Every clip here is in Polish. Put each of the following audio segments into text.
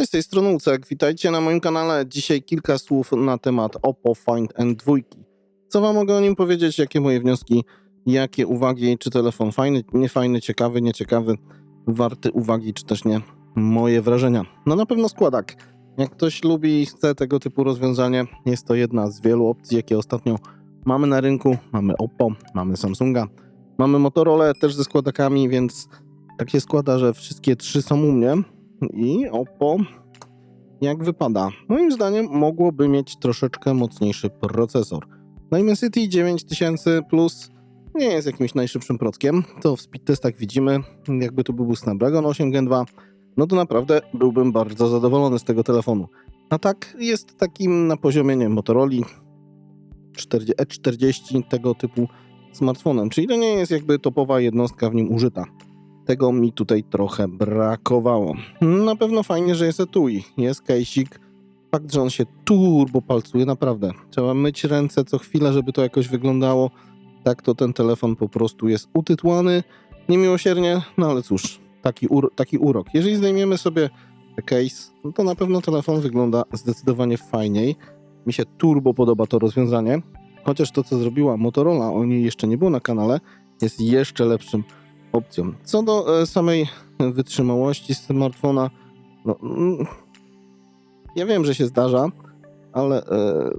Cześć, z tej strony Ucek. Witajcie na moim kanale. Dzisiaj kilka słów na temat Oppo Find N2. Co wam mogę o nim powiedzieć, jakie moje wnioski, jakie uwagi, czy telefon fajny, niefajny, ciekawy, nieciekawy, warty uwagi, czy też nie, moje wrażenia. No na pewno składak. Jak ktoś lubi i chce tego typu rozwiązanie, jest to jedna z wielu opcji, jakie ostatnio mamy na rynku. Mamy Oppo, mamy Samsunga, mamy Motorola też ze składakami, więc tak się składa, że wszystkie trzy są u mnie i Oppo jak wypada? Moim zdaniem mogłoby mieć troszeczkę mocniejszy procesor. Dimensity 9000 Plus nie jest jakimś najszybszym prockiem. To w speed testach widzimy, jakby to był Snapdragon 8 Gen 2, no to naprawdę byłbym bardzo zadowolony z tego telefonu. A tak jest takim na poziomie nie Motorola E40 tego typu smartfonem, czyli to nie jest jakby topowa jednostka w nim użyta. Tego mi tutaj trochę brakowało. Na pewno fajnie, że jest etui, jest kejsik. Fakt, że on się turbo palcuje, naprawdę. Trzeba myć ręce co chwilę, żeby to jakoś wyglądało. Tak to ten telefon po prostu jest utytłany niemiłosiernie, no ale cóż, taki, ur taki urok. Jeżeli zdejmiemy sobie case, no to na pewno telefon wygląda zdecydowanie fajniej. Mi się turbo podoba to rozwiązanie. Chociaż to, co zrobiła Motorola, o niej jeszcze nie było na kanale, jest jeszcze lepszym opcją. Co do e, samej wytrzymałości smartfona, no, mm, ja wiem, że się zdarza, ale e,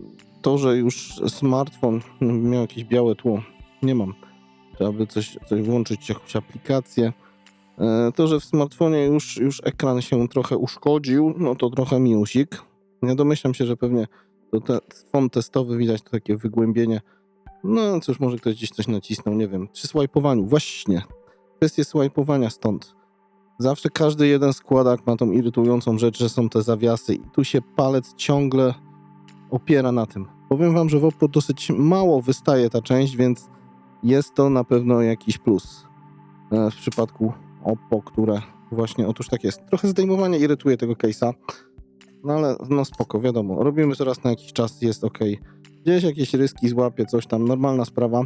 to, że już smartfon miał jakieś białe tło, nie mam. Trzeba by coś, coś włączyć, jakąś aplikację. E, to, że w smartfonie już, już ekran się trochę uszkodził, no to trochę minusik. Ja domyślam się, że pewnie to te, fon testowy widać to takie wygłębienie. No cóż, może ktoś gdzieś coś nacisnął, nie wiem. Przy swajpowaniu, właśnie. Kwestie swajpowania stąd. Zawsze każdy jeden składak ma tą irytującą rzecz, że są te zawiasy i tu się palec ciągle opiera na tym. Powiem wam, że w Oppo dosyć mało wystaje ta część, więc jest to na pewno jakiś plus. E, W przypadku Oppo, które właśnie, otóż tak jest. Trochę zdejmowanie irytuje tego case'a, no ale no spoko, wiadomo. Robimy to raz na jakiś czas, jest ok. Gdzieś jakieś ryski złapie, coś tam, normalna sprawa.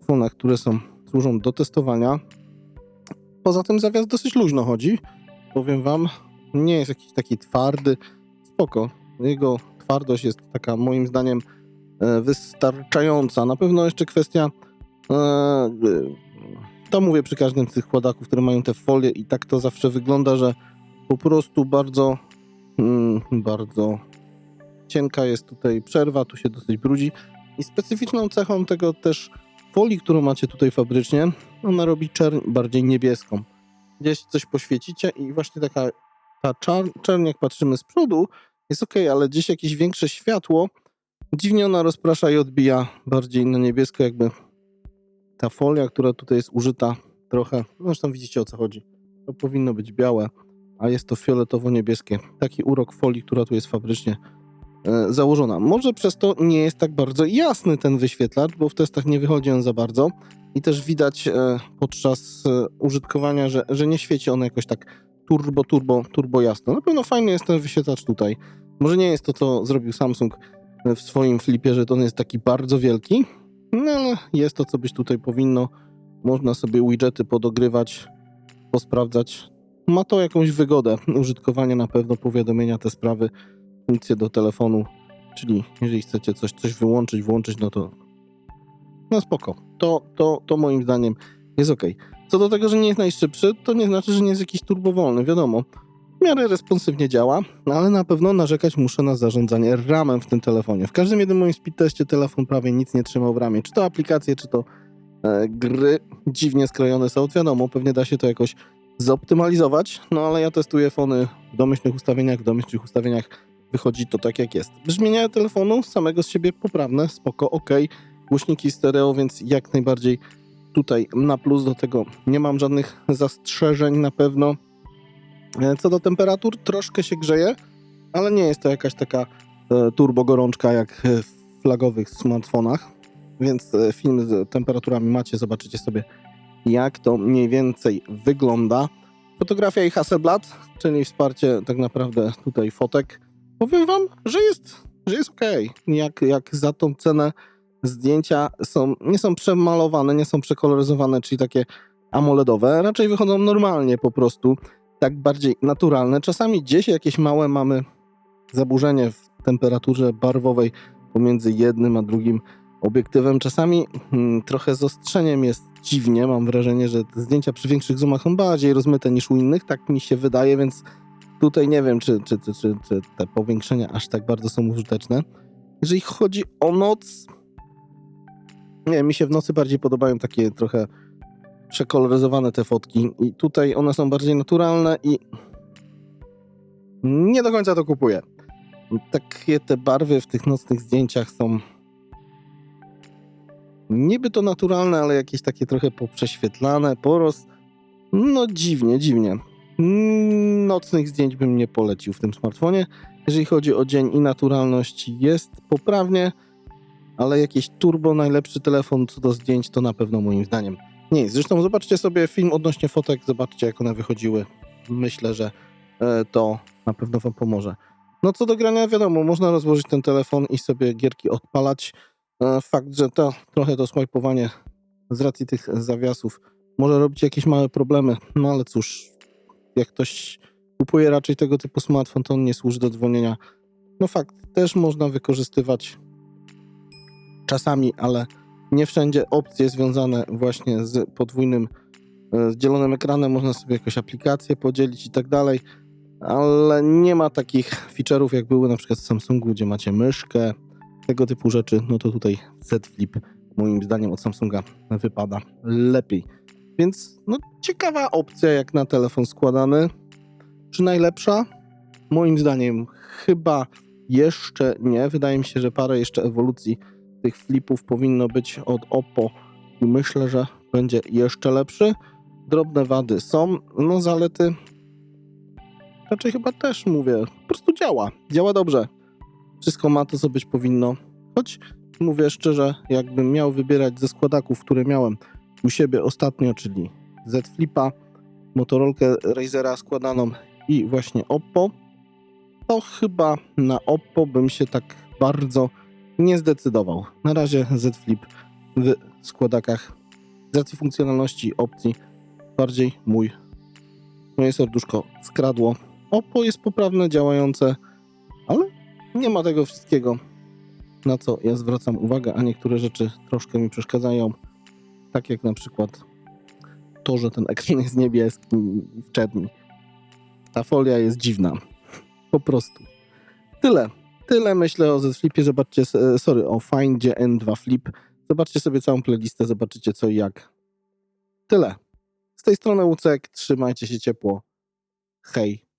W fonach, które są, służą do testowania. Poza tym zawias dosyć luźno chodzi. Powiem wam, nie jest jakiś taki twardy. Spoko. Jego twardość jest taka moim zdaniem e, wystarczająca. Na pewno jeszcze kwestia e, to mówię przy każdym z tych składaków, które mają te folie i tak to zawsze wygląda, że po prostu bardzo mm, bardzo cienka jest tutaj przerwa, tu się dosyć brudzi i specyficzną cechą tego też folii, którą macie tutaj fabrycznie, ona robi czerń bardziej niebieską. Gdzieś coś poświecicie i właśnie taka ta czerń, jak patrzymy z przodu, jest ok, ale gdzieś jakieś większe światło, dziwnie ona rozprasza i odbija bardziej na niebiesko, jakby ta folia, która tutaj jest użyta trochę, no zresztą widzicie o co chodzi. To powinno być białe, a jest to fioletowo-niebieskie. Taki urok folii, która tu jest fabrycznie założona. Może przez to nie jest tak bardzo jasny ten wyświetlacz, bo w testach nie wychodzi on za bardzo i też widać e, podczas e, użytkowania, że, że nie świeci on jakoś tak turbo, turbo, turbo jasno. Na pewno fajny jest ten wyświetlacz tutaj. Może nie jest to, co zrobił Samsung w swoim flipie, że to on jest taki bardzo wielki, no ale jest to, co być tutaj powinno. Można sobie widgety podogrywać, posprawdzać. Ma to jakąś wygodę użytkowania na pewno, powiadomienia, te sprawy, funkcje do telefonu, czyli jeżeli chcecie coś, coś wyłączyć, włączyć, no to no spoko. To, to, to moim zdaniem jest ok. Co do tego, że nie jest najszybszy, to nie znaczy, że nie jest jakiś turbowolny, wiadomo. W miarę responsywnie działa, no ale na pewno narzekać muszę na zarządzanie ramem w tym telefonie. W każdym jednym moim speed teście telefon prawie nic nie trzymał w ramie. Czy to aplikacje, czy to e, gry dziwnie skrojone są. Wiadomo, pewnie da się to jakoś zoptymalizować, no ale ja testuję fony w domyślnych ustawieniach, w domyślnych ustawieniach wychodzi to tak jak jest. Brzmienia telefonu samego z siebie poprawne, spoko, ok. Głośniki stereo, więc jak najbardziej tutaj na plus do tego nie mam żadnych zastrzeżeń na pewno. E, Co do temperatur, troszkę się grzeje, ale nie jest to jakaś taka e, turbo gorączka jak w flagowych smartfonach, więc e, film z temperaturami macie, zobaczycie sobie jak to mniej więcej wygląda. Fotografia i Hasselblad, czyli wsparcie tak naprawdę tutaj fotek. Powiem wam, że jest, że jest ok. Jak, jak za tą cenę zdjęcia są, nie są przemalowane, nie są przekoloryzowane, czyli takie AMOLEDowe, raczej wychodzą normalnie po prostu. tak bardziej naturalne. Czasami gdzieś jakieś małe mamy zaburzenie w temperaturze barwowej pomiędzy jednym a drugim obiektywem. Czasami hmm, trochę z ostrzeniem jest dziwnie. Mam wrażenie, że te zdjęcia przy większych zoomach są bardziej rozmyte niż u innych. Tak mi się wydaje, więc tutaj nie wiem, czy, czy, czy, czy, czy te powiększenia aż tak bardzo są użyteczne. Jeżeli chodzi o noc, nie, mi się w nocy bardziej podobają takie trochę przekoloryzowane te fotki i tutaj one są bardziej naturalne i nie do końca to kupuję. Takie te barwy w tych nocnych zdjęciach są niby to naturalne, ale jakieś takie trochę poprześwietlane, poroz... No dziwnie, dziwnie. Nocnych zdjęć bym nie polecił w tym smartfonie. Jeżeli chodzi o dzień i naturalność, jest poprawnie, ale jakiś turbo najlepszy telefon co do zdjęć to na pewno moim zdaniem nie jest. Zresztą zobaczcie sobie film odnośnie fotek, zobaczcie jak one wychodziły. Myślę, że e, to na pewno wam pomoże. No co do grania, wiadomo, można rozłożyć ten telefon i sobie gierki odpalać. E, Fakt, że to trochę to swajpowanie z racji tych zawiasów może robić jakieś małe problemy, no ale cóż, jak ktoś kupuje raczej tego typu smartfon, to on nie służy do dzwonienia. No fakt, też można wykorzystywać czasami, ale nie wszędzie opcje związane właśnie z podwójnym, e, z dzielonym ekranem, można sobie jakąś aplikację podzielić i tak dalej, ale nie ma takich feature'ów jak były na przykład w Samsungu, gdzie macie myszkę, tego typu rzeczy, no to tutaj Z Flip moim zdaniem od Samsunga wypada lepiej. Więc no ciekawa opcja jak na telefon składany. Czy najlepsza? Moim zdaniem chyba jeszcze nie. Wydaje mi się, że parę jeszcze ewolucji tych flipów powinno być od Oppo i myślę, że będzie jeszcze lepszy. Drobne wady są, no zalety raczej chyba też mówię, po prostu działa, działa dobrze. Wszystko ma to, co być powinno, choć mówię szczerze, jakbym miał wybierać ze składaków, które miałem u siebie ostatnio, czyli Z Flipa, Motorolkę Razera składaną i właśnie Oppo, to chyba na Oppo bym się tak bardzo nie zdecydował. Na razie Z Flip w składakach z racji funkcjonalności opcji bardziej mój moje serduszko skradło. Oppo jest poprawne, działające, ale nie ma tego wszystkiego, na co ja zwracam uwagę, a niektóre rzeczy troszkę mi przeszkadzają, tak jak na przykład to, że ten ekran jest niebieski w czerni. Ta folia jest dziwna. Po prostu. Tyle. Tyle myślę o Z Flipie. Zobaczcie, e, sorry, o Findzie N2 Flip. Zobaczcie sobie całą playlistę, zobaczycie co i jak. Tyle. Z tej strony Łucek, trzymajcie się ciepło. Hej.